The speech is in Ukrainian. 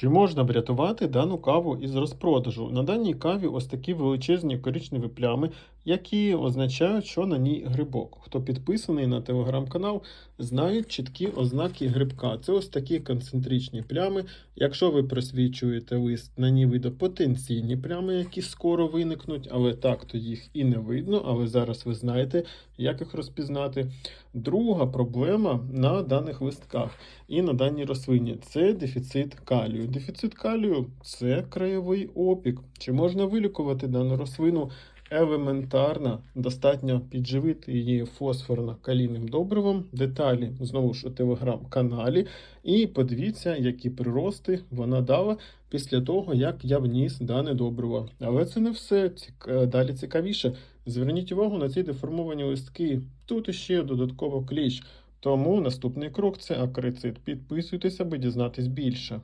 Чи можна врятувати дану каву із розпродажу? На даній каві ось такі величезні коричневі плями, які означають, що на ній грибок. Хто підписаний на телеграм-канал, знають чіткі ознаки грибка. Це ось такі концентричні плями. Якщо ви просвічуєте лист, на ній видно потенційні плями, які скоро виникнуть, але так то їх і не видно. Але зараз ви знаєте, як їх розпізнати. Друга проблема на даних листках і на даній рослині це дефіцит калію. Дефіцит калію це краєвий опік. Чи можна вилікувати дану рослину? Елементарно, достатньо підживити її фосфорно-калійним добривом. Деталі знову ж у телеграм-каналі. І подивіться, які прирости вона дала після того, як я вніс дане добриво. Але це не все. Цік- Далі цікавіше. Зверніть увагу на ці деформовані листки. Тут іще додатково кліщ. Тому наступний крок це акрицид. Підписуйтесь, аби дізнатись більше.